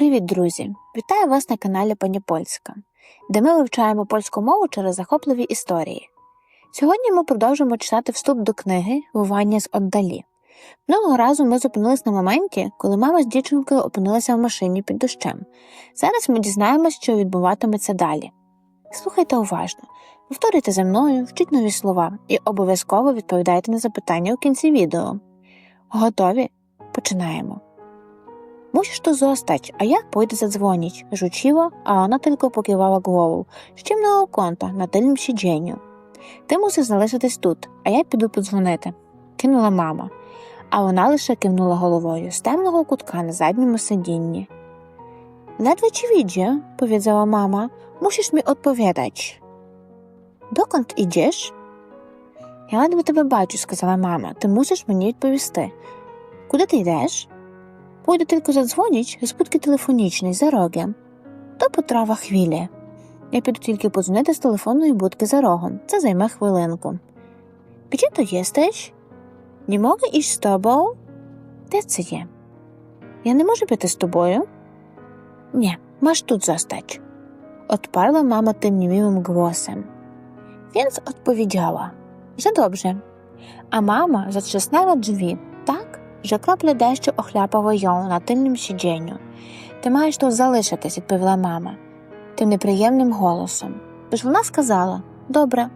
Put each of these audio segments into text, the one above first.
Привіт, друзі! Вітаю вас на каналі Пані Польська, де ми вивчаємо польську мову через захопливі історії. Сьогодні ми продовжимо читати вступ до книги Вування з отдалі. Минулого разу ми зупинились на моменті, коли мама з дівчинкою опинилася в машині під дощем. Зараз ми дізнаємось, що відбуватиметься далі. Слухайте уважно, повторюйте за мною, вчіть нові слова і обов'язково відповідайте на запитання у кінці відео. Готові? Починаємо. Musisz tu zostać, a ja pójdę zadzwonić, rzuciła, a ona tylko pokiwała głową, ściemnęła kąta na tylnym siedzeniu. Ти мусиш залишитись тут, а я піду подзвонити, кинула мама, а вона лише кивнула головою з темного кутка на задньому сидінні. Ledwie ci widzę, powiedziała mama, musisz mi odpowiadać. Dokąd idziesz? Я ледве тебе бачу, сказала мама, ти мусиш мені відповісти. Куди ти йдеш? Pójdę tylko zadzwonić z budki telefonicznej za rogiem. To potrawa chwilę. Я піду тільки подзвонити з телефонної будки за рогом. Це займе хвилинку. Gdzie to jesteś? Nie mogę iść z tobą? Де це є? Я не можу піти з тобою? Ні, masz тут zostać. Odparła mama tym niemiłym głosem. Więc odpowiedziała, że dobrze. A mama zatrzasnęła drzwi tak, że krople deszczu ochляпало на тильному сидінню. Ти маєш тут залишитись, відповіла мама, тим неприємним голосом. Тож вона сказала добре,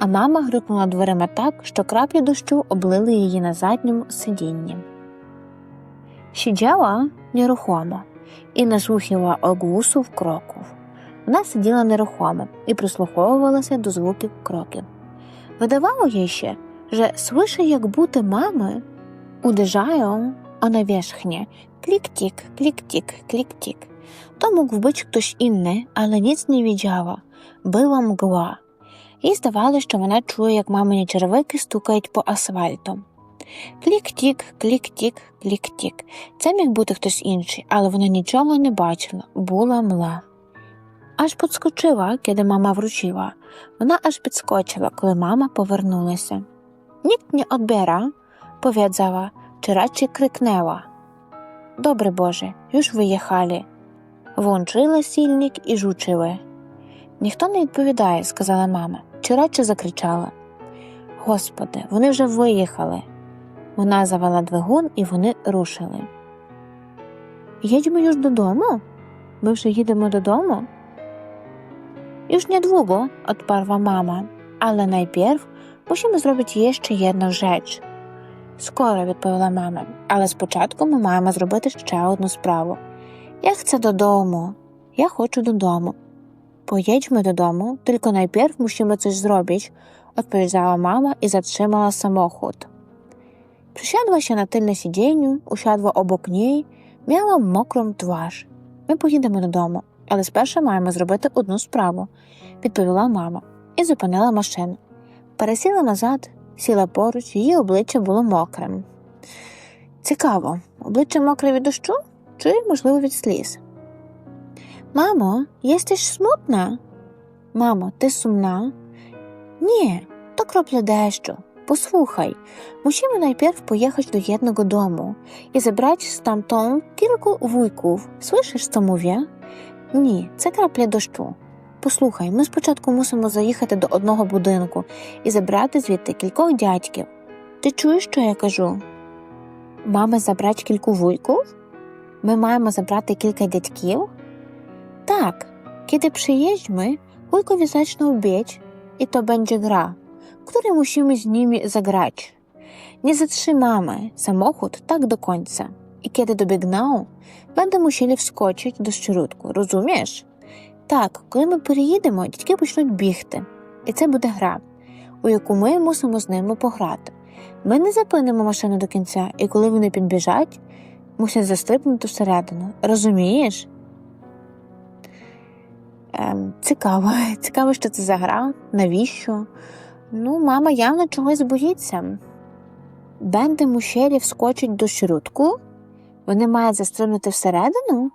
а мама грюкнула дверима так, що краплі дощу облили її на задньому сидінні. Сиділа нерухомо і наслухала огусу кроку. Вона сиділа нерухомо і прислуховувалася до звуків кроків. Видавало їй ще, że słyszy jak buty mamy uderzają o nawierzchnię. Klik-tik, klik-tik, klik-tik. To mógł być ktoś inny, ale nic nie wiedziała. Była mgła. Їй здавалося, що вона чує, як мамині черевики стукають по асфальту. Клік-тік, клік-тік, клік-тік. Це міг бути хтось інший, але вона нічого не бачила, була мла. Аж підскочила, коли мама вручила. Вона аж підскочила, коли мама повернулася. Nikt nie odbiera, powiedziała, czy raczej kryknęła. Добре Боже, już виїхали. Włączyли сільник і жучили. Ніхто не відповідає, сказала мама, чи радше закричала. Господи, вони вже виїхали. Вона завела двигун і вони рушили. Їдемо już додому? Ми вже їдемо додому? Już niedługo, odparła mama, ale najpierw musimy zrobić jeszcze jedną rzecz. Скоро, відповіла мама, але спочатку ми маємо зробити ще одну справу. Я chcę додому. Я хочу додому. Поїдźmy додому, tylko najpierw musimy coś zrobić, odpowiedziała mama i zatrzymała samochód. Przysiadła się na tylne siedzeniu, usiadła obok niej, miała mokrą twarz. Ми поїдемо додому, але спершу маємо зробити одну справу, відповіла мама і зупинила машину. Пересіла назад, сіла поруч, її обличчя було мокрим. Цікаво, обличчя мокре від дощу чи, можливо, від сліз? Мамо, єстиш смутна? Мамо, ти сумна? Ні, to krople deszczu. Posłuchaj, musimy najpierw pojechać do jednego domu i zebrać stamtąd kilku wujków. Słyszysz, co mówię? Ні, це крапля дощу. Послухай, ми спочатку мусимо заїхати до одного будинку і забрати звідти кількох дядьків. Ти чуєш, що я кажу? Мами забрати кільку вуйків? Ми маємо забрати кілька дядьків? Так, kiedy przyjeźdźmy, wujkowie zaczną bieć i to będzie gra, której musimy z nimi zagrać. Nie zatrzymamy samochód tak do końca. I kiedy dobiegną, będę musieli wskoczyć do środku, rozumiesz? Так, коли ми переїдемо, дітки почнуть бігти, і це буде гра, у яку ми мусимо з ними пограти. Ми не зупинимо машину до кінця, і коли вони підбіжать, мусять застрибнути всередину. Розумієш? Ем, цікаво. Цікаво, що це за гра, навіщо? Ну, мама явно чогось боїться. Бенди мушері вскочить до środku? Вони мають застрибнути всередину?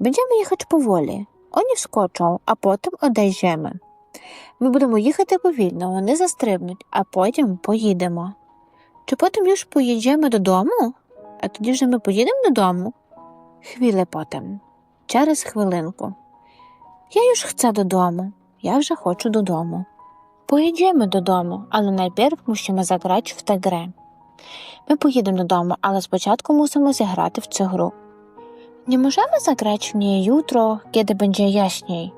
Będziemy їхати поволі. Вони вскочать, а потім одійдемо. Ми будемо їхати повільно, вони застрибнуть, а потім поїдемо. Чи потім ж поїдемо додому? А тоді вже ми поїдемо додому? Хвіле потім, через хвилинку. Я już chcę додому. Я вже хочу додому. Поїдемо додому, але найперв мусимо заграти в тę grę. Ми поїдемо додому, але спочатку мусимо зіграти в цю гру. Nie możemy zagrać w niej jutro, kiedy będzie jaśniej.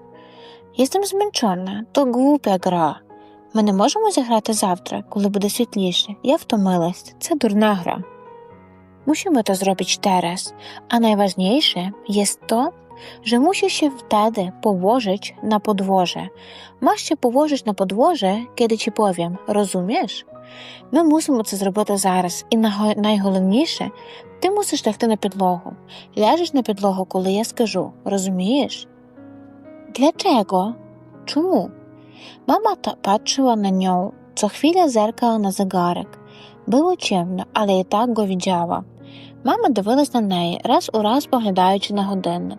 Jestem zmęczona, to głupia gra. Ми не можемо зіграти завтра, коли буде світліше. Я втомилась. Це дурна гра. Musimy to zrobić teraz, a najważniejsze jest to, się wtedy położyć na podłoże. Masz się położyć na podłoże, kiedy ci powiem, rozumiesz? Ми мусимо це зробити зараз, і найголовніше, ти мусиш лягти на підлогу. Ляжеш на підлогу, коли я скажу, розумієш? Dlaczego? Чому? Мама patrzyła na nią, co chwilę zerkała na zegarek. Було ciemno, але і так го widziała. Мама дивилась на неї, раз у раз поглядаючи на годинник.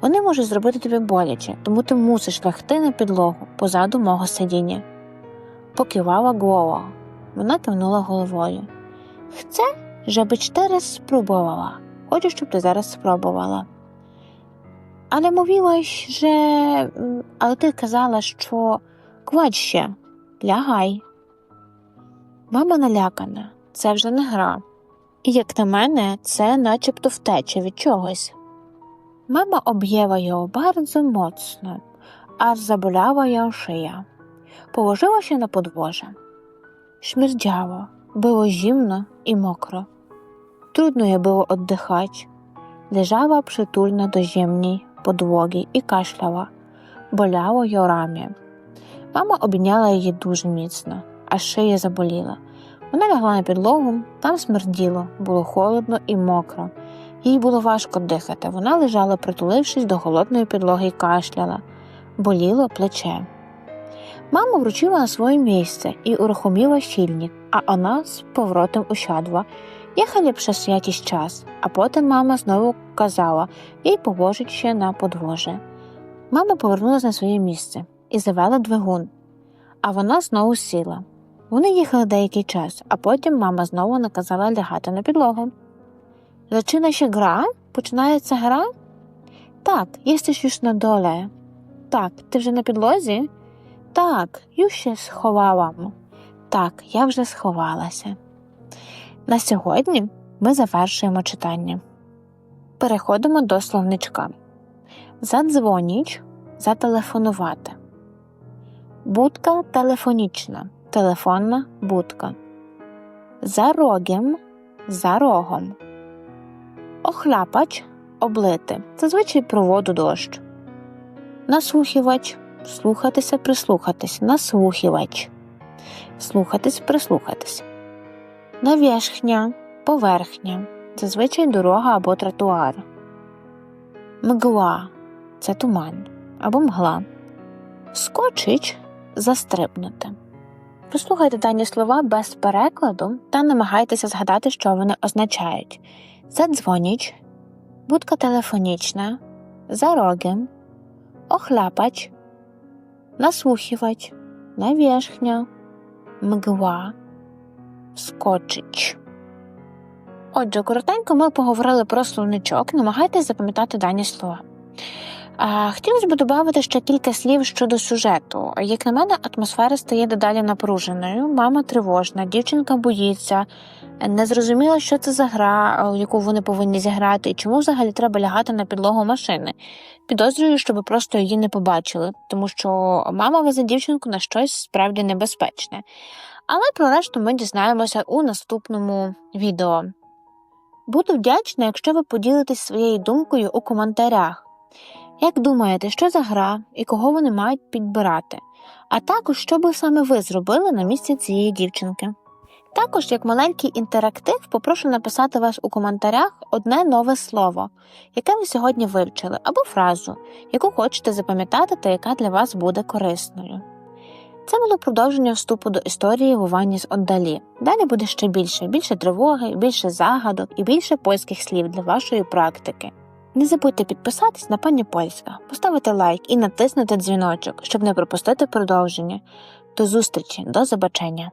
Вони можуть зробити тобі боляче, тому ти мусиш лягти на підлогу позаду мого сидіння. Покивала Глова. Вона кивнула головою. Chcę, żebyś teraz spróbowała. Хочу, щоб ти зараз спробувала. Але mówiłaś, że. м, Але ти казала, що кладь лягай. Мама налякана, це вже не гра. І, як на мене, це начебто втеча від чогось. Мама objęła ją bardzo mocno, aż zabolała ją szyja. Położyła się na podłoże. Śmierdziało, było zimno i mokro. Trudno jej było oddychać. Leżała przytulna do ziemnej podłogi i kaszlała. Bolało ją ramię. Мама обійняла її дуже міцно, аж шия заболіла. Вона лягла на підлогу, там смерділо, було холодно і мокро. Їй було важко дихати. Вона лежала, притулившись до холодної підлоги і кашляла. Боліло плече. Мама wróciła na swoje miejsce i uruchomiła silnik, a ona z powrotem usiadła. Jechali przez jakiś czas, a potem mama znowu kazała jej położyć się na podłoże. Мама повернулася на своє місце і завела двигун, а вона знову сіла. Вони їхали деякий час, а потім мама знову наказала лягати на підлогу. Zaczyna się gra? Починається гра? Так, jesteś już na dole. Так, ти вже на підлозі? Так, już się сховałam. Так, я вже сховалася. На сьогодні ми завершуємо читання. Переходимо до словничка. Задзвоніть, зателефонувати. Будка телефонічна, телефонна будка. За рогом, за рогом. Охляпач облити. Зазвичай про воду дощ. Наслухівач слухатися, прислухатись. Наслухівач. Слухатись, прислухатись. Навєшхня, поверхня. Зазвичай дорога або тротуар. Мгла це туман або мгла. Скочить застрибнути. Послухайте дані слова без перекладу та намагайтеся згадати, що вони означають. Задзвоніч, будка телефонічна, за рогом, охляпач, наслухівач, навєшхня, мгла, скочич. Отже, коротенько ми поговорили про словничок, намагайтесь запам'ятати дані слова. Хотілося б додати ще кілька слів щодо сюжету. Як на мене, атмосфера стає дедалі напруженою. Мама тривожна, дівчинка боїться, не зрозуміла, що це за гра, яку вони повинні зіграти, і чому взагалі треба лягати на підлогу машини. Підозрюю, щоб просто її не побачили, тому що мама везе дівчинку на щось справді небезпечне. Але про решту ми дізнаємося у наступному відео. Буду вдячна, якщо ви поділитесь своєю думкою у коментарях. Як думаєте, що за гра і кого вони мають підбирати? А також, що би саме ви зробили на місці цієї дівчинки? Також, як маленький інтерактив, попрошу написати вас у коментарях одне нове слово, яке ви сьогодні вивчили, або фразу, яку хочете запам'ятати та яка для вас буде корисною. Це було продовження вступу до історії в Увані з отдалі. Далі буде ще більше, більше тривоги, більше загадок і більше польських слів для вашої практики. Не забудьте підписатись на пані Польська, поставити лайк і натиснути дзвіночок, щоб не пропустити продовження. До зустрічі, до побачення!